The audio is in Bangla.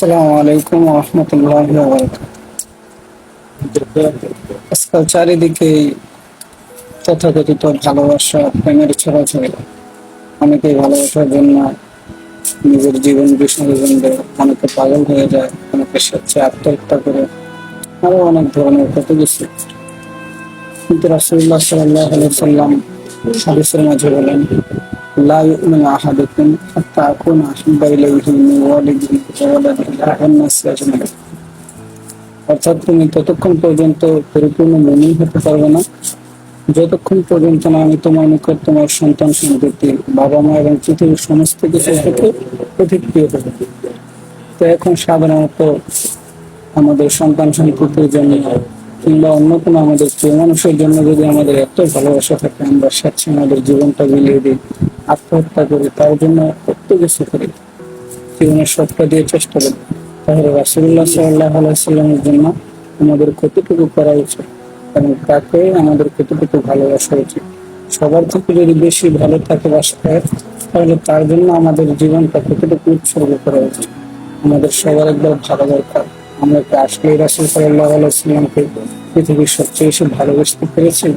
আসসালামু আলাইকুম রহমতুল্লাহ আজকাল চারিদিকে তথাকথিত ভালোবাসা, প্রেমের ছড়াছড়ি। অনেকে ভালোবাসার জন্য নিজের জীবন বিসর্জন দেয় অনেকে পাগল হয়ে যায়, অনেকে স্বেচ্ছা আত্মহত্যা করে, আরও অনেক ধরনের কত কিছু কিন্তু রাসুল্লাহ সাল্লাহ সাল্লাম হাদিসের মাঝে বলেন অর্থাৎ তুমি ততক্ষণ পর্যন্ত পরিপূর্ণ হতে পারবে না। যতক্ষণ পর্যন্ত না আমি তোমার নিকট তোমার সন্তান সন্ততি বাবা মা এবং পৃথিবীর সমস্ত কিছু থেকে অধিক তো এখন সাধারণত আমাদের সন্তান সন্ততির জন্য কিংবা অন্য কোনো আমাদের প্রিয় মানুষের জন্য যদি আমাদের এত ভালোবাসা থাকে, আমরা স্বেচ্ছা আমাদের জীবনটা বিলিয়ে দিই, আত্মহত্যা করি, তার জন্য কত কিছু করি। জীবনের সবটা দিয়ে চেষ্টা করি। তাহলে রাসুল্লাহ সাল্লাহ আলাইসাল্লামের জন্য আমাদের কতটুকু করা উচিত এবং তাকে আমাদের কতটুকু ভালোবাসা উচিত? সবার থেকে যদি বেশি ভালো থাকে বাসায় তাহলে তার জন্য আমাদের জীবনটা কতটুকু উৎসর্গ করা উচিত? আমাদের সবার একবার ভালো দরকার। আমরা কি আসলে রাসুল সাল্লাহ আলাইসাল্লামকে পৃথিবীর সবচেয়ে বেশি ভালোবাসতে পেরেছি